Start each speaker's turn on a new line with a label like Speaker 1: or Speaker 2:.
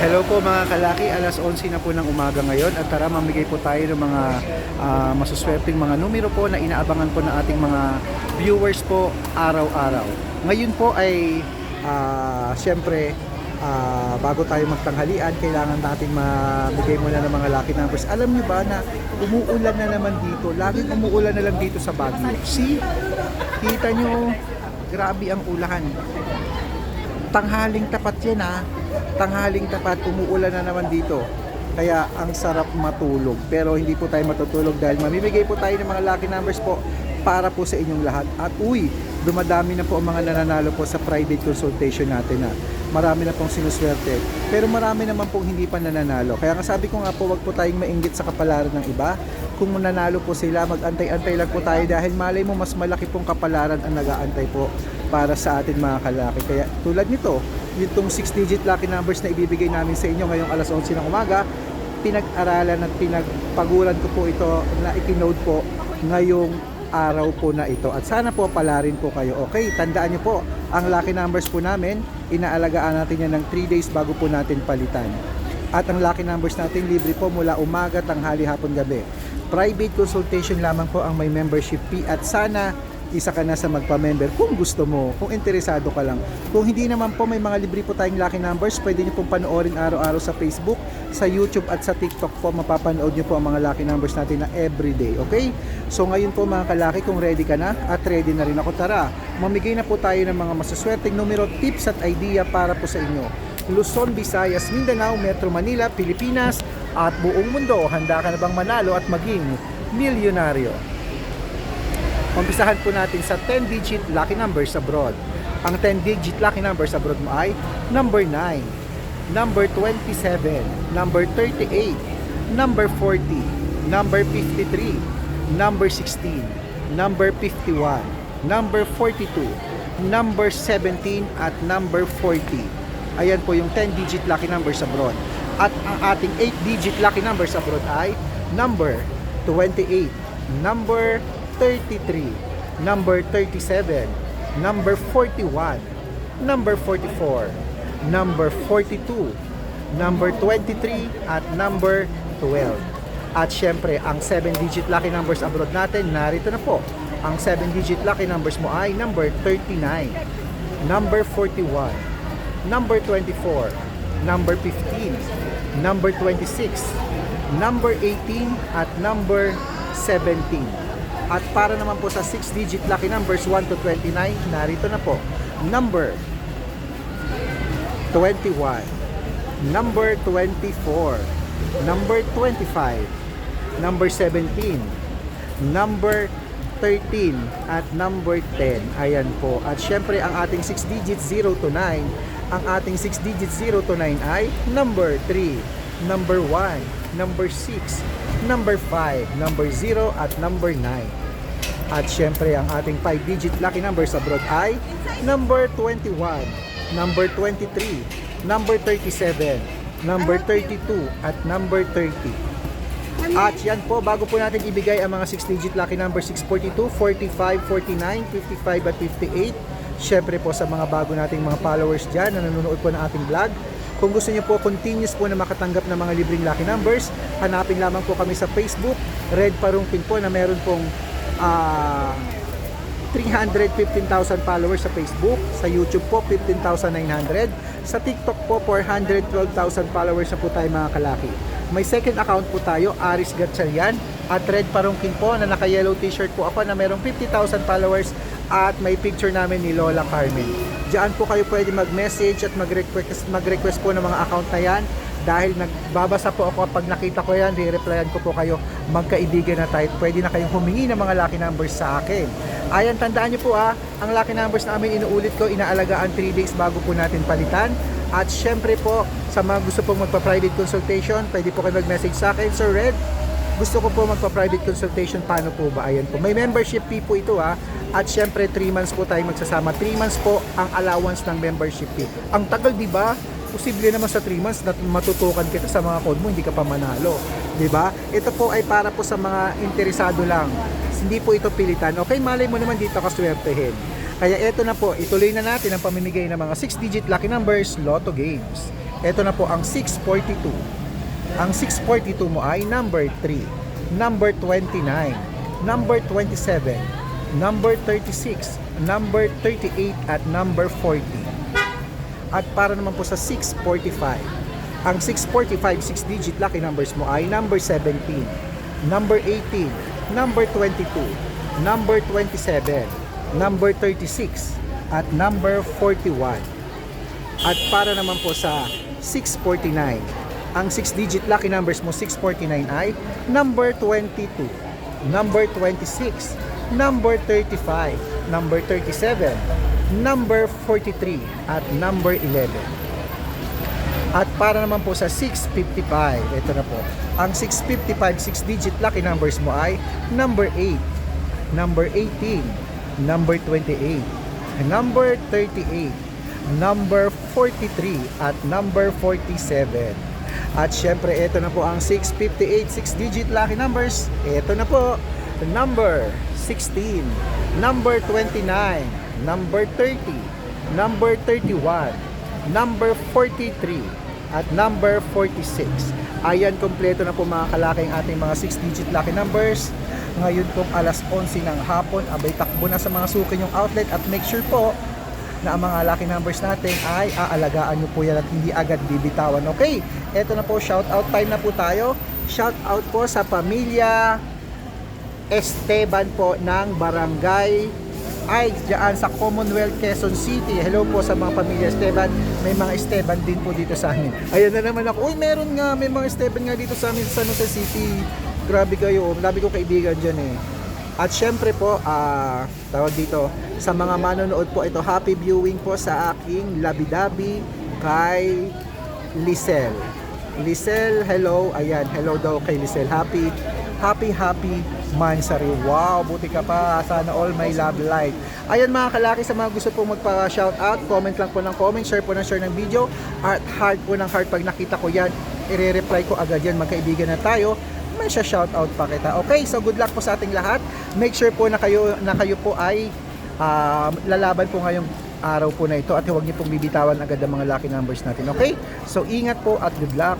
Speaker 1: Hello po mga kalaki, alas 11 na po ng umaga ngayon at tara mamigay po tayo ng mga ah, masuswerteng mga numero po na inaabangan po ng ating mga viewers po araw-araw. Ngayon po ay ah, siyempre ah, bago tayo magtanghalian, kailangan natin mamigay muna ng mga lucky numbers. Alam niyo ba na umuulan na naman dito, laging umuulan na lang dito sa Baguio. See, kita nyo, grabe ang ulahan tanghaling tapat yan ha. Tanghaling tapat, umuulan na naman dito. Kaya ang sarap matulog. Pero hindi po tayo matutulog dahil mamimigay po tayo ng mga lucky numbers po para po sa inyong lahat. At uy, dumadami na po ang mga nananalo po sa private consultation natin na. Marami na pong sinuswerte. Pero marami naman pong hindi pa nananalo. Kaya nga sabi ko nga po, wag po tayong mainggit sa kapalaran ng iba. Kung nanalo po sila, mag-antay-antay lang po tayo dahil malay mo mas malaki pong kapalaran ang nag-aantay po para sa atin mga kalaki. Kaya tulad nito, itong 6-digit lucky numbers na ibibigay namin sa inyo ngayong alas 11 ng umaga, pinag-aralan at pinagpaguran ko po ito na ipinoad po ngayong araw po na ito. At sana po pala rin po kayo. Okay, tandaan nyo po, ang lucky numbers po namin, inaalagaan natin yan ng 3 days bago po natin palitan. At ang lucky numbers natin libre po mula umaga, tanghali, hapon, gabi. Private consultation lamang po ang may membership fee at sana isa ka na sa magpa-member kung gusto mo, kung interesado ka lang. Kung hindi naman po may mga libre po tayong lucky numbers, pwede niyo pong panoorin araw-araw sa Facebook, sa YouTube at sa TikTok po mapapanood niyo po ang mga lucky numbers natin na everyday, okay? So ngayon po mga kalaki, kung ready ka na at ready na rin ako, tara, mamigay na po tayo ng mga masuswerteng numero, tips at idea para po sa inyo. Luzon, Visayas, Mindanao, Metro Manila, Pilipinas at buong mundo. Handa ka na bang manalo at maging milyonaryo? Umpisahan po natin sa 10-digit lucky numbers abroad. Ang 10-digit lucky numbers abroad mo ay number 9, number 27, number 38, number 40, number 53, number 16, number 51, number 42, number 17 at number 40. Ayan po yung 10-digit lucky numbers abroad. At ang ating 8-digit lucky numbers abroad ay number 28, number 33, number 37, number 41, number 44, number 42, number 23, at number 12. At syempre, ang 7-digit lucky numbers abroad natin, narito na po. Ang 7-digit lucky numbers mo ay number 39, number 41, number 24, number 15, number 26, number 18, at number 17. At para naman po sa 6-digit lucky numbers 1 to 29, narito na po. Number 21, number 24, number 25, number 17, number 13, at number 10. Ayan po. At syempre ang ating 6 digits 0 to 9, ang ating 6 digits 0 to 9 ay number 3, number 1, number 6, number 5, number 0, at number 9. At syempre, ang ating 5-digit lucky numbers abroad ay number 21, number 23, number 37, number 32, at number 30. At yan po, bago po natin ibigay ang mga 6-digit lucky number 642, 45, 49, 55, at 58. Syempre po sa mga bago nating mga followers dyan na nanonood po ng ating vlog. Kung gusto niyo po continuous po na makatanggap ng mga libreng lucky numbers, hanapin lamang po kami sa Facebook, Red Parungpin po na meron pong ah 315,000 followers sa Facebook, sa YouTube po 15,900, sa TikTok po 412,000 followers na po tayo mga kalaki. May second account po tayo, Aris Gatchalian, at Red Parungkin po na naka-yellow t-shirt po ako na merong 50,000 followers at may picture namin ni Lola Carmen. Diyan po kayo pwede mag-message at mag-request, mag-request po ng mga account na yan dahil nagbabasa po ako pag nakita ko yan, re-replyan ko po kayo magkaibigan na tayo. Pwede na kayong humingi ng mga lucky numbers sa akin. Ayan, tandaan nyo po ah, ang lucky numbers namin inuulit ko, inaalagaan 3 days bago po natin palitan. At syempre po, sa mga gusto pong magpa-private consultation, pwede po kayo mag-message sa akin, Sir Red, gusto ko po magpa-private consultation, paano po ba? Ayan po. May membership fee po ito ha. At syempre, 3 months po tayo magsasama. 3 months po ang allowance ng membership fee. Ang tagal, di ba? Posible naman sa 3 months na matutukan kita sa mga code mo, hindi ka pa manalo. Ba? Ito po ay para po sa mga interesado lang. Hindi po ito pilitan. Okay, malay mo naman dito kaswertehin. Kaya eto na po, ituloy na natin ang pamimigay ng mga 6-digit lucky numbers, Lotto Games. Ito na po ang 642. Ang 642 mo ay number 3, number 29, number 27, number 36, number 38 at number 40. At para naman po sa 645, ang 645 6-digit lucky numbers mo ay number 17, number 18, number 22, number 27, number 36, at number 41. At para naman po sa 649, ang 6-digit lucky numbers mo 649 ay number 22, number 26, number 35, number 37, number 43, at number 11. At para naman po sa 655, ito na po. Ang 655 6-digit lucky numbers mo ay number 8, number 18, number 28, number 38, number 43 at number 47. At syempre ito na po ang 658 6-digit lucky numbers. Ito na po. Number 16, number 29, number 30, number 31, number 43 at number 46. Ayan, kompleto na po mga kalaki ang ating mga 6-digit lucky numbers. Ngayon po alas 11 ng hapon, abay takbo na sa mga suki yung outlet at make sure po na ang mga lucky numbers natin ay aalagaan nyo po yan at hindi agad bibitawan. Okay, eto na po, shout out time na po tayo. Shout out po sa pamilya Esteban po ng Barangay ay diyan sa Commonwealth Quezon City. Hello po sa mga pamilya Esteban. May mga Esteban din po dito sa amin. Ayan na naman ako. Uy, meron nga. May mga Esteban nga dito sa amin sa Jose City. Grabe kayo. Dami ko kaibigan dyan eh. At syempre po, ah, tawag dito, sa mga manonood po ito, happy viewing po sa aking labi-dabi kay Lisel. Lisel, hello. Ayan, hello daw kay Lisel. Happy, happy, happy Mansari. Wow, buti ka pa. Sana all my love light. Ayan mga kalaki, sa mga gusto pong magpa-shout out, comment lang po ng comment, share po ng share ng video, at heart po ng heart pag nakita ko yan, i-reply ko agad yan, magkaibigan na tayo may siya shout out pa kita. Okay, so good luck po sa ating lahat. Make sure po na kayo na kayo po ay ah, lalaban po ngayong araw po na ito at huwag niyo pong bibitawan agad ang mga lucky numbers natin. Okay? So ingat po at good luck.